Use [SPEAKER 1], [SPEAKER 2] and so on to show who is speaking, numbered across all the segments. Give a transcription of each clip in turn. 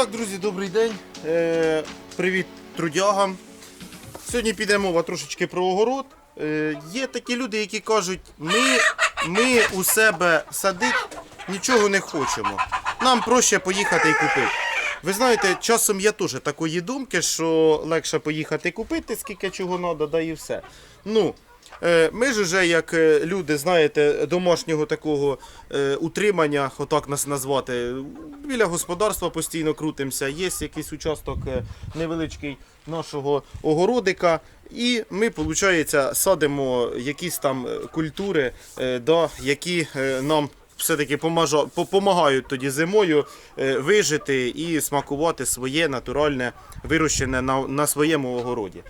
[SPEAKER 1] так, друзі, добрий день. Е, привіт трудягам. Сьогодні піде мова трошечки про огород. Е, є такі люди, які кажуть, ми, ми у себе садити нічого не хочемо. Нам проще поїхати і купити. Ви знаєте, часом я теж такої думки, що легше поїхати купити, скільки чого треба, да і все. Ну, Ми ж вже як е, люди, знаєте, домашнього такого е, утримання, отак нас назвати, біля господарства постійно крутимося. Є якийсь участок е, невеличкий нашого огородика. І ми, виходить, садимо якісь там е, культури, е, да, які е, нам все-таки допомагають тоді зимою е, вижити і смакувати своє натуральне вирощене на, на своєму огороді.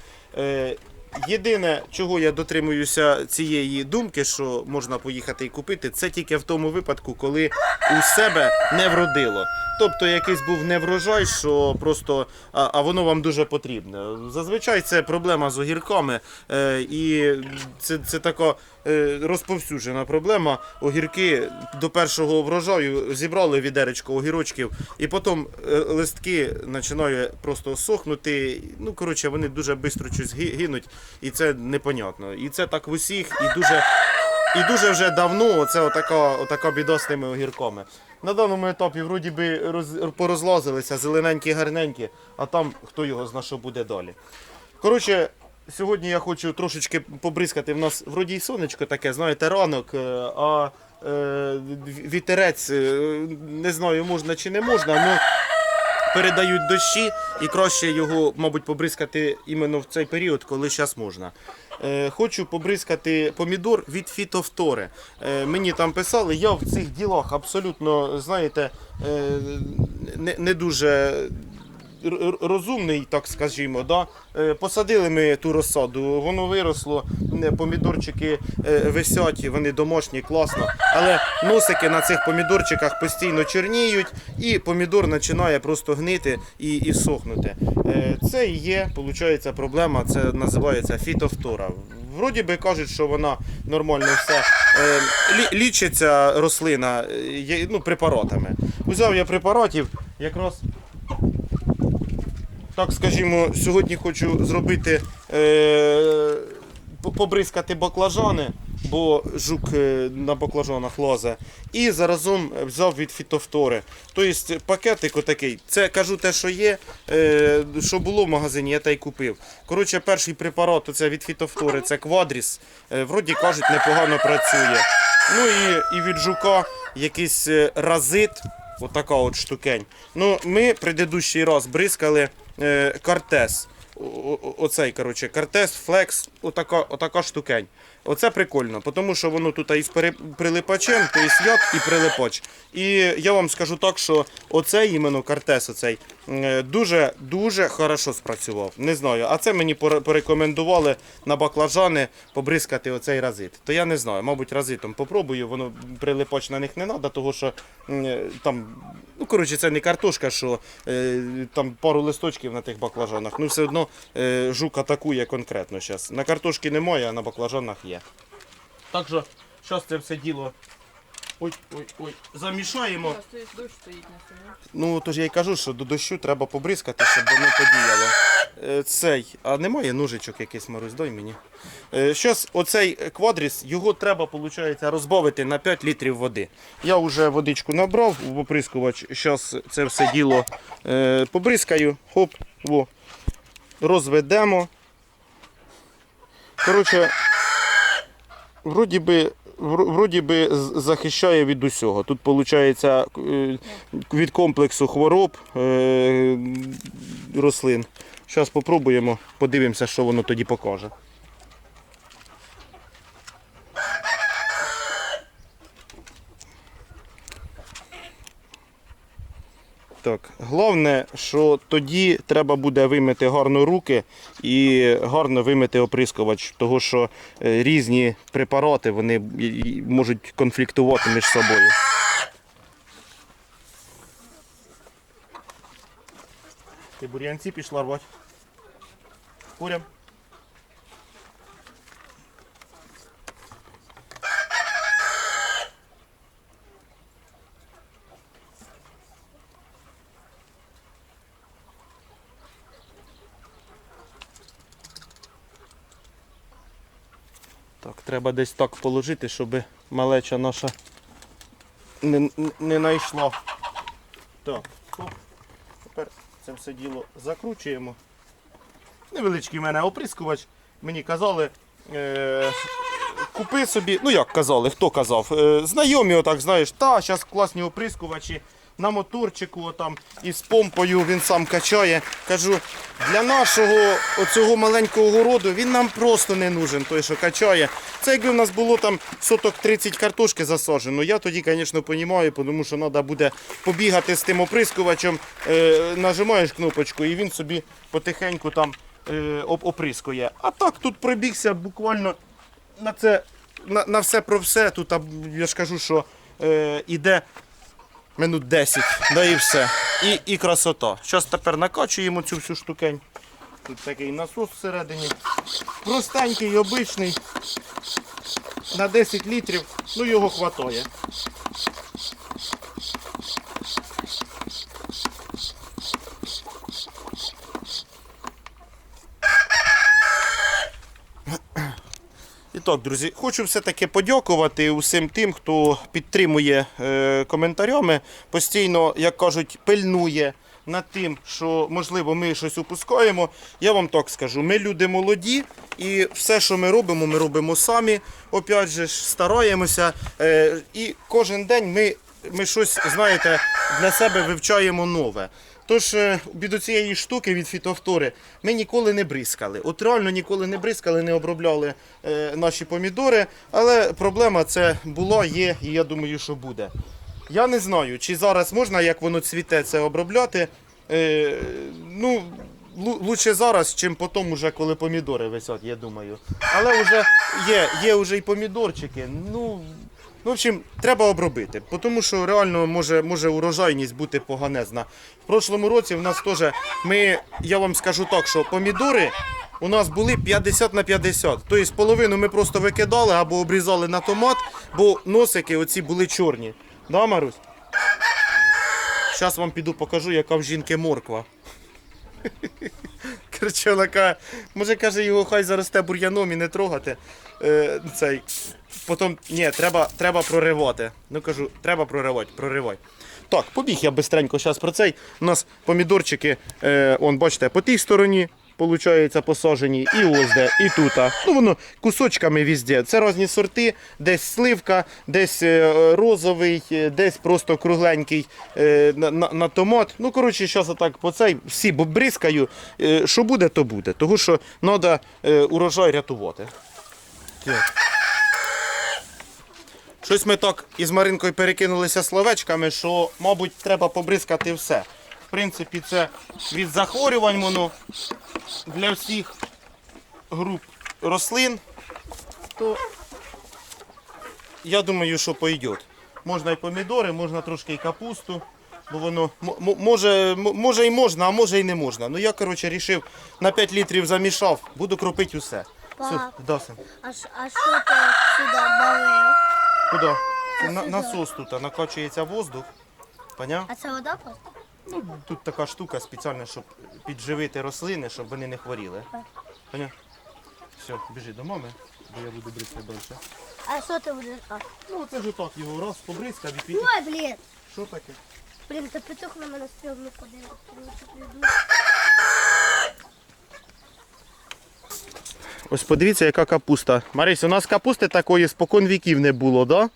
[SPEAKER 1] Єдине, чого я дотримуюся цієї думки, що можна поїхати і купити, це тільки в тому випадку, коли у себе не вродило. Тобто якийсь був неврожай, що просто а, а воно вам дуже потрібне. Зазвичай це проблема з огірками, е, і це, це така е, розповсюджена проблема. Огірки до першого врожаю зібрали відеречко огірочків, і потім е, листки починають просто сохнути. Ну коротше, вони дуже швидко щось ги- гинуть, і це непонятно. І це так в усіх, і дуже. І дуже вже давно це отака, отака біда з тими огірками. На даному етапі вроді би роз, порозлазилися, зелененькі, гарненькі, а там хто його зна, що буде далі. Коротше, сьогодні я хочу трошечки побризкати. В нас вроді й сонечко таке, знаєте, ранок, е, а е, вітерець, е, не знаю, можна чи не можна, але передають дощі і краще його, мабуть, побризкати іменно в цей період, коли зараз можна. Е, хочу побризкати помідор від фітофтори. Е, мені там писали, я в цих ділах абсолютно, знаєте, е, не, не дуже розумний, так скажімо. Да? Е, Посадили ми ту розсаду, воно виросло, помідорчики е, висять, вони домашні, класно. Але носики на цих помідорчиках постійно чорніють, і помідор починає просто гнити і, і сохнути. Е, Це і є, виходить, проблема, це називається фітофтора. Вроді би кажуть, що вона нормально все лічиться рослина ну, препаратами. Узяв я препаратів, якраз так скажімо, сьогодні хочу зробити е, побризкати баклажани, бо жук е, на баклажанах лазе. І заразом взяв від фітофтори. Тобто пакетик отакий. Це кажу те, що є, е, що було в магазині, я та й купив. Коротше, перший препарат це від фітофтори, це квадріс. Е, вроді кажуть, непогано працює. Ну і, і від жука якийсь е, разит. Отака от штукень. Ну, ми предыдущий раз бризкали е, картес. О- о- Оцей, коротше, картес, флекс, отака, отака штукень. Оце прикольно, тому що воно тут із прилипачем, тобто як і прилипач. І я вам скажу так, що оцей іменно картес, оцей, е, дуже дуже хорошо спрацював. Не знаю. А це мені порекомендували на баклажани побризкати оцей разит. То я не знаю, мабуть, разитом попробую, воно прилипач на них не треба, тому що е, там, ну коротше, це не картошка, що е, там пару листочків на тих баклажанах. Ну все одно жук атакує конкретно зараз. На картошки немає, а на баклажанах є. Так що зараз це все діло. Ой, ой, ой, замішаємо.
[SPEAKER 2] Дощ стоїть на.
[SPEAKER 1] Ну, тож я й кажу, що до дощу треба побризкати, щоб воно подіяло. Е, Цей, а немає ножичок якийсь Марусь, дай мені. Щось оцей квадріс, його треба, виходить, розбавити на 5 літрів води. Я вже водичку набрав в оприскувач, зараз це все діло е, побризкаю, хоп, во, розведемо. Коротше, вроді би, вроді би захищає від усього. Тут виходить від комплексу хвороб е, рослин. Зараз спробуємо, подивимося, що воно тоді покаже. Так, головне, що тоді треба буде вимити гарно руки і гарно вимити оприскувач, тому що е, різні препарати вони можуть конфліктувати між собою. Ти бур'янці пішла рвати? Курям. Треба десь так положити, щоб малеча наша не, не знайшла. Так, тепер це все діло закручуємо. Невеличкий в мене оприскувач. Мені казали, е, купи собі, ну як казали, хто казав? Е, знайомі отак, знаєш, та, зараз класні оприскувачі на моторчику отам із помпою він сам качає. Кажу, для нашого оцього маленького городу він нам просто не нужен, той, що качає. Це якби в нас було там соток 30 картошки засаджено. Я тоді, звісно, розумію, тому що треба буде побігати з тим оприскувачем, е, нажимаєш кнопочку і він собі потихеньку там е, оп- оприскує. А так тут пробігся буквально на це, на, на все про все. Тут я ж кажу, що е, іде минут 10, да і все. І, і красота. Зараз тепер накачуємо цю всю штукень. Тут такий насос всередині. Простенький, обичний. На 10 літрів, ну його хватає. І так, друзі, хочу все-таки подякувати усім тим, хто підтримує е, коментарями, постійно, як кажуть, пильнує над тим, що можливо ми щось упускаємо. Я вам так скажу: ми люди молоді, і все, що ми робимо, ми робимо самі. Опять же стараємося. Е, і кожен день ми, ми щось, знаєте, для себе вивчаємо нове. Тож е, цієї штуки від фітофтори ми ніколи не бризкали. От реально ніколи не бризкали, не обробляли е, наші помідори. Але проблема це була, є, і я думаю, що буде. Я не знаю, чи зараз можна, як воно цвіте, це обробляти. Е, ну, лучше зараз, чим потім, уже, коли помідори висять, я думаю. Але вже є, є вже і помідорчики. Ну, Ну, в общем, треба обробити, тому що реально може, може урожайність бути поганезна. В прошлому році в нас теж ми, я вам скажу так, що помідори у нас були 50 на 50. Тобто половину ми просто викидали або обрізали на томат, бо носики оці були чорні. Да, Марусь? Зараз вам піду покажу, яка в жінки морква. Короче, вона каже, може каже, його хай заросте бур'яном і не трогати. Е, цей. Потім, ні, треба, треба проривати. Ну кажу, треба проривати, проривай. Так, побіг я бистренько зараз про цей. У нас помідорчики, е, он, бачите, по тій стороні. Получається посажені і ось де, і тут. Ну воно кусочками везде. Це різні сорти, десь сливка, десь е, розовий, е, десь просто кругленький е, на, на, на томат. Ну, коротше, зараз отак по цей всі бризкаю. Е, Що буде, то буде. Тому що треба урожай рятувати. Так. Щось ми так із Маринкою перекинулися словечками, що, мабуть, треба побризкати все. В принципі, це від захворювань воно для всіх груп рослин, то я думаю, що пойде. Можна і помідори, можна трошки і капусту, бо воно може, може і можна, а може і не можна. Ну я, коротше, рішив на 5 літрів замішав, буду кропити усе. Все,
[SPEAKER 2] Пап.
[SPEAKER 1] да.
[SPEAKER 2] А, що ти сюди долив?
[SPEAKER 1] Куди? На, насос тут, накачується воздух. Поняв?
[SPEAKER 2] А це вода просто?
[SPEAKER 1] Ну, тут така штука спеціальна, щоб підживити рослини, щоб вони не хворіли. Поняв? Все, біжи до мами, бо я буду бризкати далі.
[SPEAKER 2] А що ти будеш? А.
[SPEAKER 1] Ну, це ж так, його раз побризкав і під...
[SPEAKER 2] Ой, блін.
[SPEAKER 1] Що таке?
[SPEAKER 2] Блін, та петух на мене спів не
[SPEAKER 1] Ось подивіться, яка капуста. Марись, у нас капусти такої спокон віків не було, да?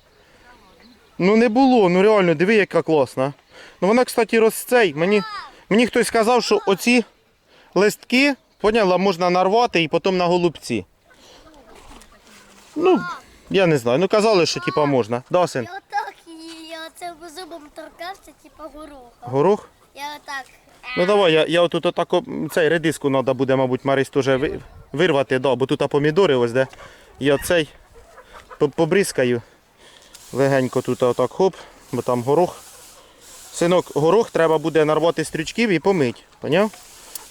[SPEAKER 1] Ну не було, ну реально, диви, яка класна. Ну вона, кстати, розцей. Мені, мені хтось сказав, що оці листки, поняла, можна нарвати і потім на голубці. Ну, я не знаю. Ну казали, що типа можна. Да, син?
[SPEAKER 2] Я отак я оце зубом торкався, типа гороха.
[SPEAKER 1] Горох?
[SPEAKER 2] Я отак.
[SPEAKER 1] Ну давай, я, я отут отак, цей редиску треба буде, мабуть, Марись теж вирвати, да, бо тут помідори ось де. Я цей по- побризкаю. Легенько тут отак хоп, бо там горох. Синок, горох треба буде нарвати стрючків і помити. Поняв?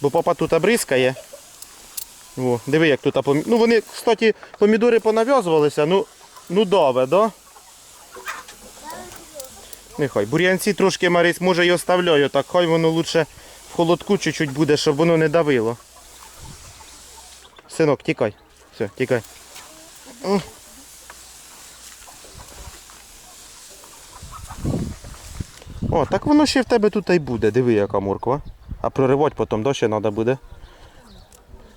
[SPEAKER 1] Бо папа тут бризкає. О, диви, як тут помідори. Ну вони, кстати, помідори понав'язувалися, ну, ну даве, да? Нехай. Бур'янці трошки Марись, може і оставляю, так хай воно лучше в холодку чуть-чуть буде, щоб воно не давило. Синок, тікай. Все, тікай. О, так воно ще в тебе тут і буде. Диви, яка морква. А проривати потім да, ще треба буде.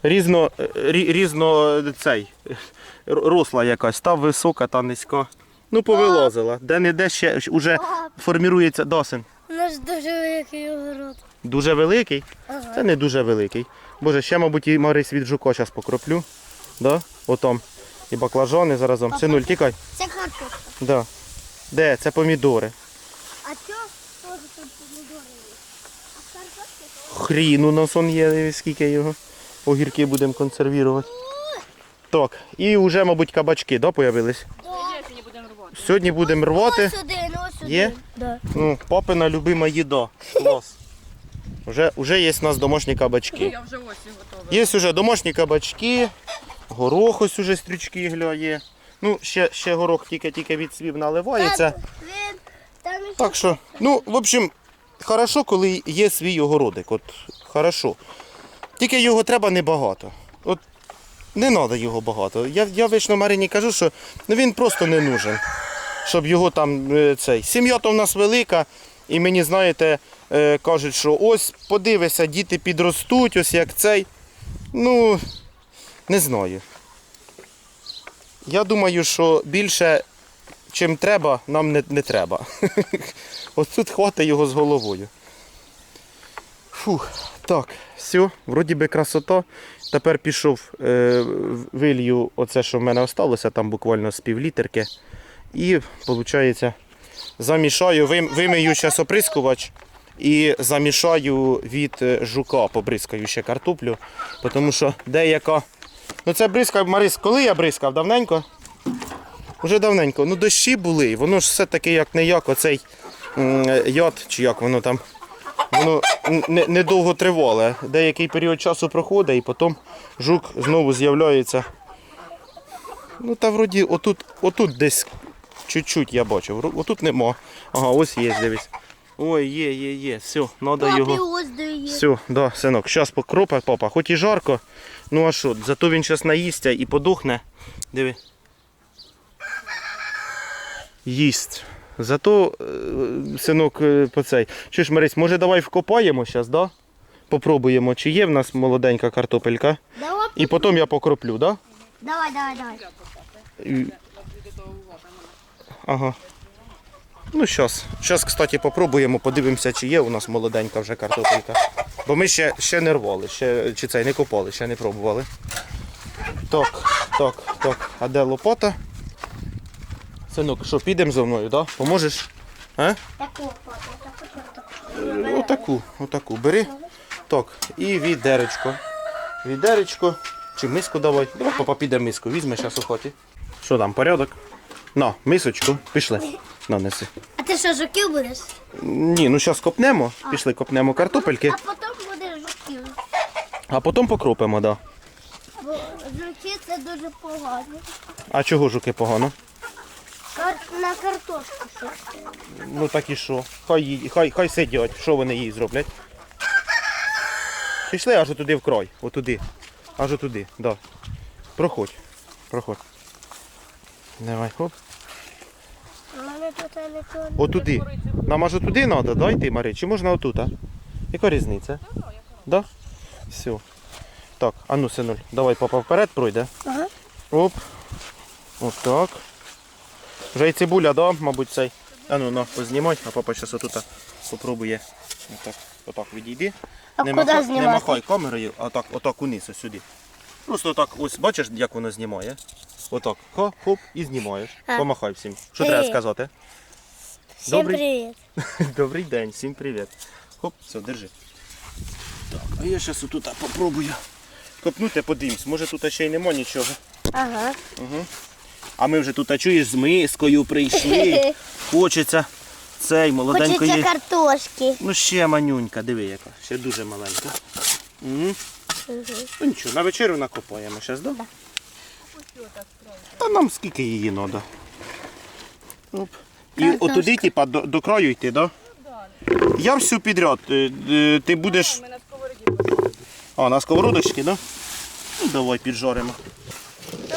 [SPEAKER 1] Різно, е, рі- різно е, цей, росла якась, та висока, та низька. Ну, повилазила. Де не де ще вже формірується досин.
[SPEAKER 2] У нас дуже великий огород.
[SPEAKER 1] Дуже великий.
[SPEAKER 2] Ага.
[SPEAKER 1] Це не дуже великий. Боже, ще, мабуть, і Марис від жука зараз покроплю. Да? Отам. І баклажани заразом. Синуль, тікай.
[SPEAKER 2] Це картошка.
[SPEAKER 1] Да. Де? Це помідори.
[SPEAKER 2] А що? Теж тут помідори є. А картошка?
[SPEAKER 1] Хрін у нас он є, скільки його. Огірки будемо консервувати. Так, і вже, мабуть, кабачки, да, появились?
[SPEAKER 3] Рвати.
[SPEAKER 1] Сьогодні будемо рвати.
[SPEAKER 2] Ось один, ось один.
[SPEAKER 1] Є?
[SPEAKER 2] Да.
[SPEAKER 1] Ну, папина любима їда. Клас. Вже, вже є у нас домашні кабачки.
[SPEAKER 3] Я вже ось готова.
[SPEAKER 1] Є вже домашні кабачки, горох ось уже стрючки гля є. Ну, ще, ще горох тільки-тільки відсвів наливається.
[SPEAKER 2] Він там ще
[SPEAKER 1] Так що, ну, в общем, хорошо, коли є свій огородик. От, хорошо. Тільки його треба небагато. От не треба його багато. Я, я вічно Марині кажу, що ну, він просто не нужен. Щоб його там е, цей. Сім'я то в нас велика, і мені, знаєте, е, кажуть, що ось подивися, діти підростуть, ось як цей. Ну, не знаю. Я думаю, що більше, чим треба, нам не, не треба. Ось тут хватить його з головою. Фух, так, все, вроді би красота. Тепер пішов е, вилью оце, що в мене осталося, там буквально з півлітерки. І, виходить, замішаю, вим, вимию зараз оприскувач і замішаю від е, жука, побризкаю ще картоплю, тому що деяка. Ну це бризка, Марис, коли я бризкав? Давненько? Уже давненько. Ну дощі були, воно ж все-таки як не як оцей яд, чи як воно там. Воно не- недовго тривале. Деякий період часу проходить і потім жук знову з'являється. Ну та вроді отут, отут десь чуть-чуть я бачив. Отут нема. Ага, ось є, дивись. Ой, є, є, є. Все, треба його. Все, да, синок, зараз покропа, папа, хоч і жарко. Ну а що, зато він зараз наїсться і подохне. Диви. Їсть. Зато, е, синок, е, по цей. Чуєш, Марись, може давай вкопаємо зараз, да? Попробуємо, чи є в нас молоденька картопелька.
[SPEAKER 2] Давай,
[SPEAKER 1] І потім я покроплю, да?
[SPEAKER 2] давай, давай, давай.
[SPEAKER 1] Ага. Ну, зараз. Зараз, кстати, попробуємо, подивимося, чи є у нас молоденька вже картопелька. Бо ми ще, ще не рвали, ще, чи цей не копали, ще не пробували. Так, так, так. А де лопата? Синок, що, підемо зі мною, да? Поможеш? А?
[SPEAKER 2] Таку.
[SPEAKER 1] Отаку, отаку бери. Так, і відеречко. Відеречко. Чи миску давай. Давай папа піде миску, візьме зараз у хаті. Що там, порядок? На, мисочку, пішли. На, неси.
[SPEAKER 2] А ти що, жуків будеш?
[SPEAKER 1] Ні, ну зараз копнемо, пішли копнемо картопельки,
[SPEAKER 2] А потім будеш жуків.
[SPEAKER 1] а потім покропимо, да.
[SPEAKER 2] Бо жуки це дуже погано.
[SPEAKER 1] А чого жуки погано?
[SPEAKER 2] Кар- На картошку що.
[SPEAKER 1] Ну так і що? Хай, їй- хай, хай сидять, що вони їй зроблять. Пішли аж туди в край, отуди. Аж туди, да. Проходь. Проходь. Давай, хоп.
[SPEAKER 2] У мене тут нічого.
[SPEAKER 1] Отуди. Нам аж туди треба, да, йти, Мари? Чи можна отут, а? Яка різниця? Да? Все. Так, а ну, синуль, давай папа вперед пройде.
[SPEAKER 2] Ага.
[SPEAKER 1] Оп. Отак. Вже і цибуля, да, мабуть, цей. А ну, на, познімай, а папа зараз отут попробує. Отак, отак відійди.
[SPEAKER 2] А
[SPEAKER 1] не,
[SPEAKER 2] куди
[SPEAKER 1] махай, не
[SPEAKER 2] знімати?
[SPEAKER 1] махай камерою, а так, отак униз, ось сюди. Просто отак, ось бачиш, як воно знімає? Отак. Хо, хоп, і знімаєш. Помахай всім. Що
[SPEAKER 2] Е.
[SPEAKER 1] треба сказати?
[SPEAKER 2] Всім
[SPEAKER 1] Добрий.
[SPEAKER 2] привіт.
[SPEAKER 1] Добрий день, всім привіт. Хоп, все, держи. Так, а я зараз отут попробую копнути, подивимось. Може тут ще й нема нічого.
[SPEAKER 2] Ага.
[SPEAKER 1] А ми вже тут чуєш з мискою прийшли. Хочеться цей молоденької.
[SPEAKER 2] Хочеться картошки.
[SPEAKER 1] Ну ще манюнька, диви яка, ще дуже маленька. Угу. Ну нічого, на вечерю накопаємо зараз, да? Та нам скільки її треба. Оп. І
[SPEAKER 2] Картошка.
[SPEAKER 1] отуди, типа, до, до краю йти, да? Я всю підряд. Е, е, Ти будеш.
[SPEAKER 3] Ми на сковороді.
[SPEAKER 1] А, на сковородочці, да? Ну давай піджаримо.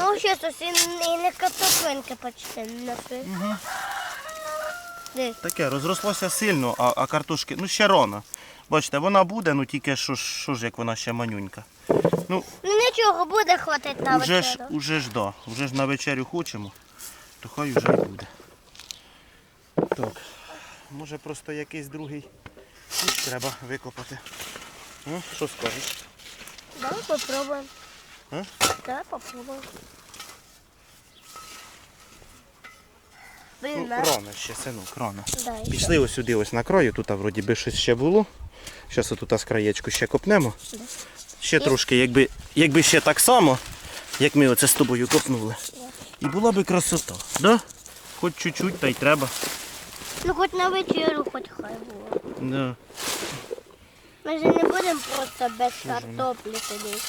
[SPEAKER 2] Ну, ще зовсім і не картоплинки почти не нашли. Дивись.
[SPEAKER 1] Таке, розрослося сильно, а, а картошки, ну ще рано. Бачите, вона буде, ну тільки що, ж- що ж як вона ще манюнька. Ну,
[SPEAKER 2] Ну нічого, буде хватить на
[SPEAKER 1] уже ж,
[SPEAKER 2] вечерю.
[SPEAKER 1] уже ж да, уже ж на вечерю хочемо, то хай вже й буде. Так, може просто якийсь другий треба викопати. Ну, що скажеш?
[SPEAKER 2] Давай попробуємо.
[SPEAKER 1] А?
[SPEAKER 2] Давай попробуємо.
[SPEAKER 1] Ну, рано ще, синок, рано.
[SPEAKER 2] Дай.
[SPEAKER 1] Пішли ось сюди, ось на краю, тут вроді би щось ще було. Зараз отут з краєчку ще копнемо. Ще трошки, якби, якби ще так само, як ми оце з тобою копнули. І була би красота. Да? Хоч чуть-чуть, та й треба.
[SPEAKER 2] Ну хоч на вечерю, хоч хай було.
[SPEAKER 1] Да.
[SPEAKER 2] Ми ж не будемо просто без картоплі сидіти.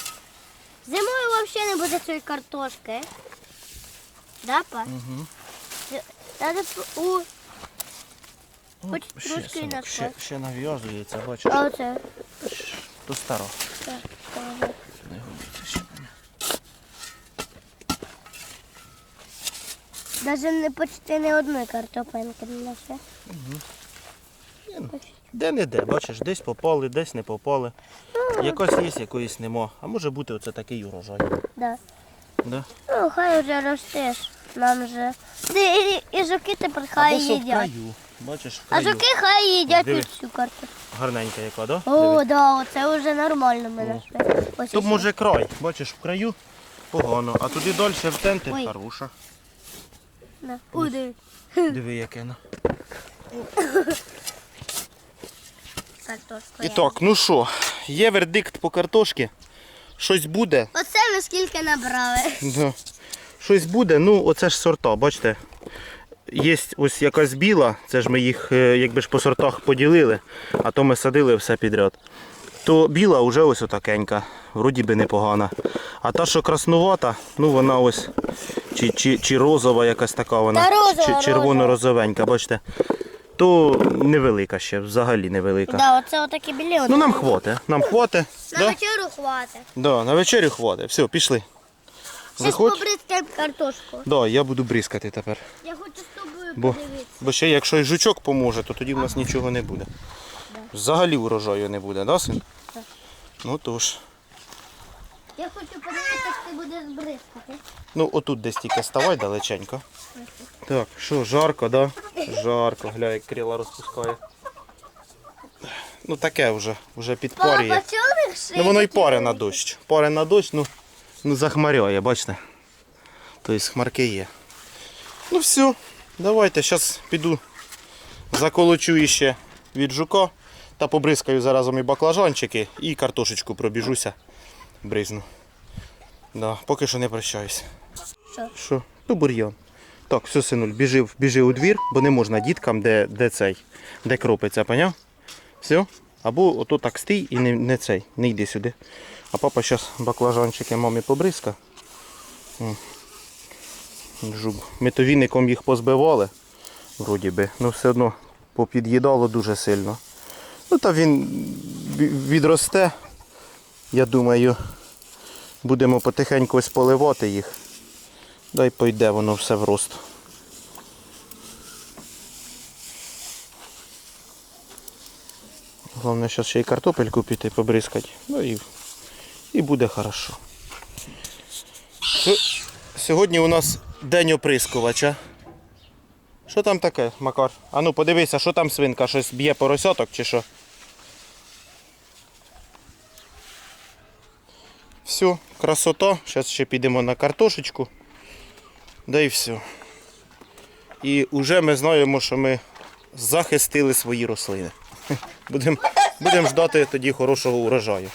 [SPEAKER 2] Зимою взагалі не буде цієї картошки. Да, па?
[SPEAKER 1] Угу.
[SPEAKER 2] Треба у... Хоч
[SPEAKER 1] Ще,
[SPEAKER 2] трошки
[SPEAKER 1] синок,
[SPEAKER 2] на
[SPEAKER 1] ще, ще нав'язується, бачиш,
[SPEAKER 2] А оце.
[SPEAKER 1] то старо.
[SPEAKER 2] Так, так.
[SPEAKER 1] Не годиться ще.
[SPEAKER 2] Даже не почти не одної картопельки не наше.
[SPEAKER 1] Де не де, бачиш, десь попали, десь не попали. Якось є, якоїсь нема. А може бути оце такий урожай.
[SPEAKER 2] Да.
[SPEAKER 1] Да?
[SPEAKER 2] Ну, хай вже ростеш. Нам же. Де і, і жуки тепер хай
[SPEAKER 1] Або що в
[SPEAKER 2] їдять.
[SPEAKER 1] краю. Бачиш, в
[SPEAKER 2] А
[SPEAKER 1] краю.
[SPEAKER 2] жуки хай їдять
[SPEAKER 1] Диви.
[SPEAKER 2] цю картоплю.
[SPEAKER 1] Гарненька яка, да?
[SPEAKER 2] О,
[SPEAKER 1] Диви.
[SPEAKER 2] да, оце вже нормально ми знайшли. Ось
[SPEAKER 1] Тут
[SPEAKER 2] ось.
[SPEAKER 1] може край, бачиш, в краю погано, а туди далі в центрі
[SPEAKER 2] Ой.
[SPEAKER 1] хороша.
[SPEAKER 2] На. Уди.
[SPEAKER 1] Диви, яке на.
[SPEAKER 2] Картошку.
[SPEAKER 1] І так, ну що, є вердикт по картошці. Щось буде.
[SPEAKER 2] Оце ми скільки набрали.
[SPEAKER 1] Да. Щось буде, ну оце ж сорта, бачите. Є ось якась біла, це ж ми їх е, якби ж по сортах поділили, а то ми садили все підряд. То біла вже ось отакенька, вроді би непогана. А та, що краснувата, ну вона ось чи, чи, чи розова якась така вона,
[SPEAKER 2] Та розова,
[SPEAKER 1] чи червоно-розовенька, бачите. То невелика ще, взагалі невелика.
[SPEAKER 2] Да, оце отакі білі.
[SPEAKER 1] Ну нам хватить, нам хватить.
[SPEAKER 2] На
[SPEAKER 1] Да?
[SPEAKER 2] вечерю хватить.
[SPEAKER 1] Да, на вечерю хватить. Все, пішли.
[SPEAKER 2] Зараз побризкаємо картошку.
[SPEAKER 1] Да, я буду бризкати тепер.
[SPEAKER 2] Я хочу з тобою
[SPEAKER 1] Бо,
[SPEAKER 2] подивитися.
[SPEAKER 1] бо ще якщо і жучок поможе, то тоді в нас нічого не буде. Взагалі урожаю не буде, да, син?
[SPEAKER 2] Так.
[SPEAKER 1] Ну тож.
[SPEAKER 2] Я хочу подивитися, як ти будеш бризкати.
[SPEAKER 1] Ну отут десь тільки ставай далеченько. Так, що, жарко, да? Жарко, гля, як крила розпускає. Ну таке вже, вже підпарює. Ну воно й паре на дощ. Паре на дощ, ну, ну захмаряє, бачите. Тобто хмарки є. Ну все, давайте, зараз піду заколочу іще від жука та побризкаю заразом і баклажанчики і картошечку пробіжуся, бризну. Да, поки що не прощаюсь.
[SPEAKER 2] Що?
[SPEAKER 1] Що? Ну бур'ян. Так, все, синуль, біжи, біжи у двір, бо не можна діткам, де, де цей, де кропиться, поняв? Все? Або ото так стій і не, не цей, не йди сюди. А папа зараз баклажанчики мамі побризка. М. Жук. Ми то віником їх позбивали, вроді би, але все одно попід'їдало дуже сильно. Ну та він відросте, я думаю, будемо потихеньку ось поливати їх. Дай пойде воно все в рост. Головне, зараз ще й картопельку піти побризкати. Ну і, і буде хорошо. Сьогодні у нас день оприскувача. Що там таке, Макар? А ну подивися, що там свинка, щось б'є поросяток чи що? Все, красота. Зараз ще підемо на картошечку. Да і все. І вже ми знаємо, що ми захистили свої рослини. Будемо будем ждати тоді хорошого урожаю.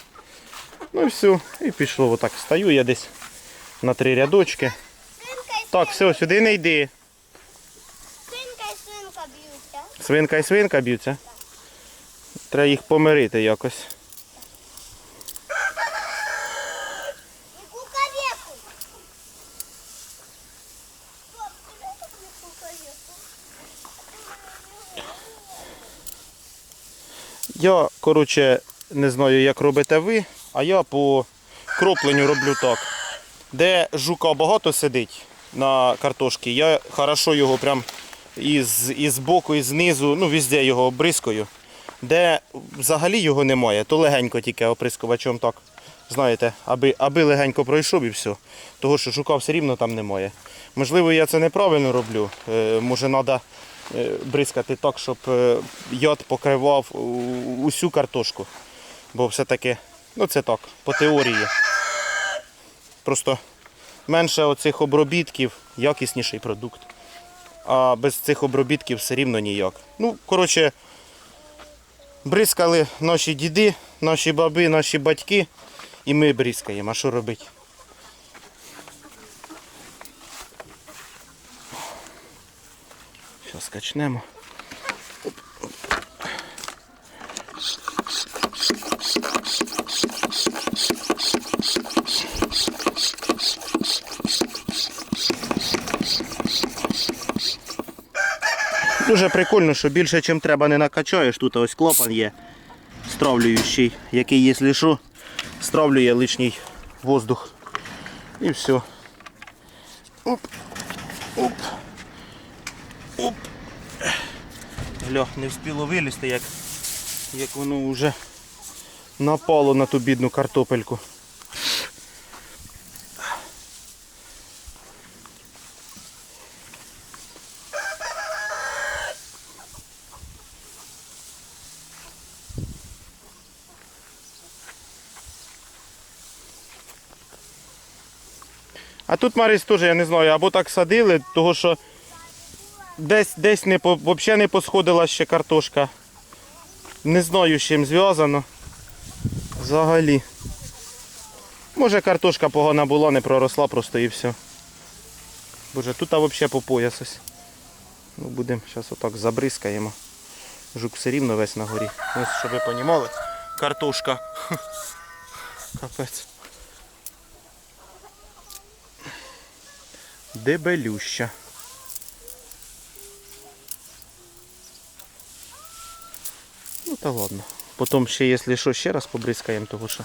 [SPEAKER 1] Ну і все, і пішло. Отак стою я десь на три рядочки. Так, все, сюди не йди.
[SPEAKER 2] Свинка і свинка б'ються.
[SPEAKER 1] Свинка і свинка б'ються. Треба їх помирити якось.
[SPEAKER 2] І кукарєку. Пап, куди ти мені кукарєку?
[SPEAKER 1] Я, коротше, не знаю, як робите ви, а я по кропленню роблю так. де жука багато сидить на картошці, я хорошо його прям із, із боку, і знизу, ну везде його обрискую. Де взагалі його немає, то легенько тільки оприскувачом так. Знаєте, аби, аби легенько пройшов і все. Того, що жука все рівно там немає. Можливо, я це неправильно роблю. Е, може, треба бризкати так, щоб е, яд покривав усю картошку. Бо все-таки, ну це так, по теорії. Просто менше оцих обробітків, якісніший продукт. А без цих обробітків все рівно ніяк. Ну, коротше, бризкали наші діди, наші баби, наші батьки, і ми бризкаємо. А що робити? Зараз качнемо. Дуже прикольно, що більше, чим треба, не накачаєш. Тут ось клапан є стравлюючий, який, якщо що, стравлює лишній воздух. І все. Оп. Оп. Гля, не встигло вилізти, як, як воно вже напало на ту бідну картопельку. А тут Марис теж, я не знаю, або так садили, того що десь, десь не, по- взагалі не посходила ще картошка. Не знаю, з чим зв'язано. Взагалі. Може картошка погана була, не проросла просто і все. Боже, тут взагалі по пояс ось. Ну, будемо зараз отак забризкаємо. Жук все рівно весь на горі. Ось, щоб ви розуміли, картошка. Капець. Дебелюща. Ну та ладно. Потім ще, якщо що, ще раз побризкаємо, тому що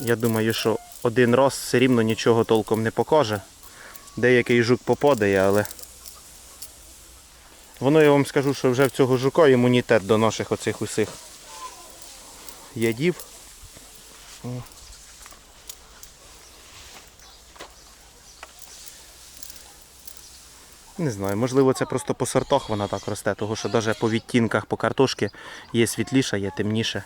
[SPEAKER 1] я думаю, що один раз все рівно нічого толком не покаже. Деякий жук попадає, але воно я вам скажу, що вже в цього жука імунітет до наших оцих усіх ядів. Не знаю, можливо, це просто по сортах вона так росте, тому що навіть по відтінках по картошки є світліша, є темніше.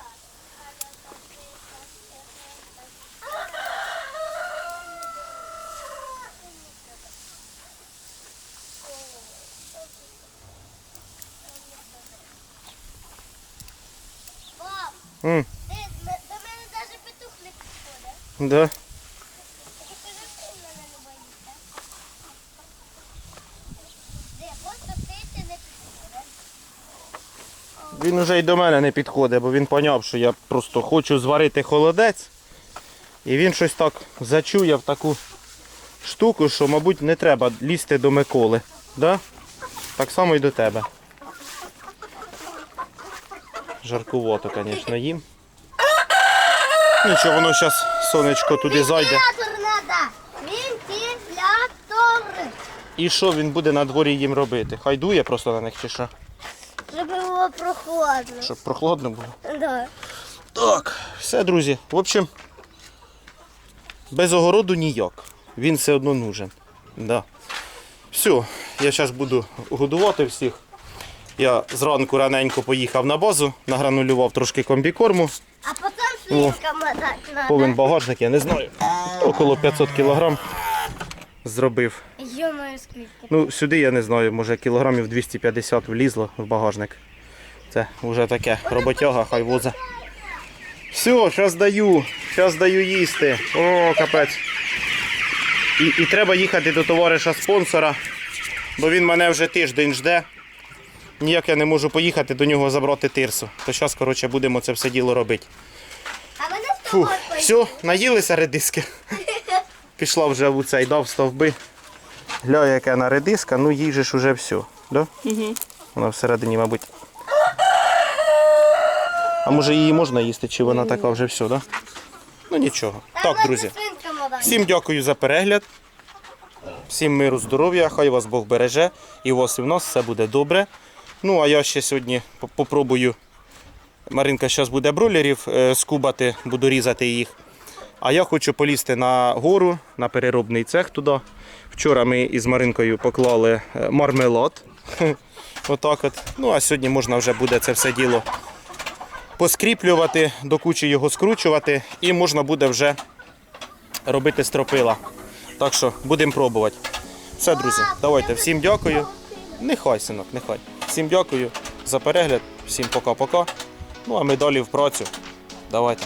[SPEAKER 2] Пап,
[SPEAKER 1] М,
[SPEAKER 2] до мене навіть петух не підходить.
[SPEAKER 1] да.
[SPEAKER 2] Ти кажи, що він мене не боїться. Де, просто птиці не підходить.
[SPEAKER 1] Він уже й до мене не підходить, бо він поняв, що я просто хочу зварити холодець. І він щось так зачуяв таку штуку, що, мабуть, не треба лізти до Миколи. Да? Так само і до тебе. Жаркувато, звісно, їм. Нічого, воно зараз сонечко туди зайде.
[SPEAKER 2] Треба.
[SPEAKER 1] І що він буде на дворі їм робити? Хай дує просто на них чи що?
[SPEAKER 2] Щоб було прохладно.
[SPEAKER 1] Щоб прохладно було.
[SPEAKER 2] Да.
[SPEAKER 1] Так, все, друзі. В общем, без огороду ніяк. Він все одно нужен. Да. Все, я зараз буду годувати всіх. Я зранку раненько поїхав на базу, награнулював трошки комбікорму.
[SPEAKER 2] А потім слівка мотати треба.
[SPEAKER 1] Повен багажник, я не знаю. Около 500 кілограм зробив.
[SPEAKER 2] Йо-моє, скільки.
[SPEAKER 1] Ну, сюди я не знаю, може кілограмів 250 влізло в багажник. Це вже таке роботяга, хай воза. Все, зараз даю, зараз даю їсти. О, капець. І, і треба їхати до товариша спонсора, бо він мене вже тиждень жде. Ніяк я не можу поїхати до нього забрати тирсу. То зараз, коротше, будемо це все діло робити.
[SPEAKER 2] Поїхали.
[SPEAKER 1] все, наїлися редиски. Пішла вже в цей дав стовби. Гля, яка на редиска, ну їй же ж уже все. Да? Угу. Вона всередині, мабуть. А може її можна їсти, чи вона така вже все, да? Ну нічого. Так, друзі. Всім дякую за перегляд. Всім миру, здоров'я, хай вас Бог береже і у вас і в нас все буде добре. Ну, а я ще сьогодні по- попробую. Маринка зараз буде бройлерів е, скубати, буду різати їх. А я хочу полізти на гору, на переробний цех туди. Вчора ми із Маринкою поклали е, мармелад. Отак от. Ну а сьогодні можна вже буде це все діло поскріплювати, до кучі його скручувати і можна буде вже робити стропила. Так що будемо пробувати. Все, друзі, давайте. Всім дякую. Нехай, синок, нехай. Всім дякую за перегляд, всім пока-пока. Ну а ми далі в працю. Давайте.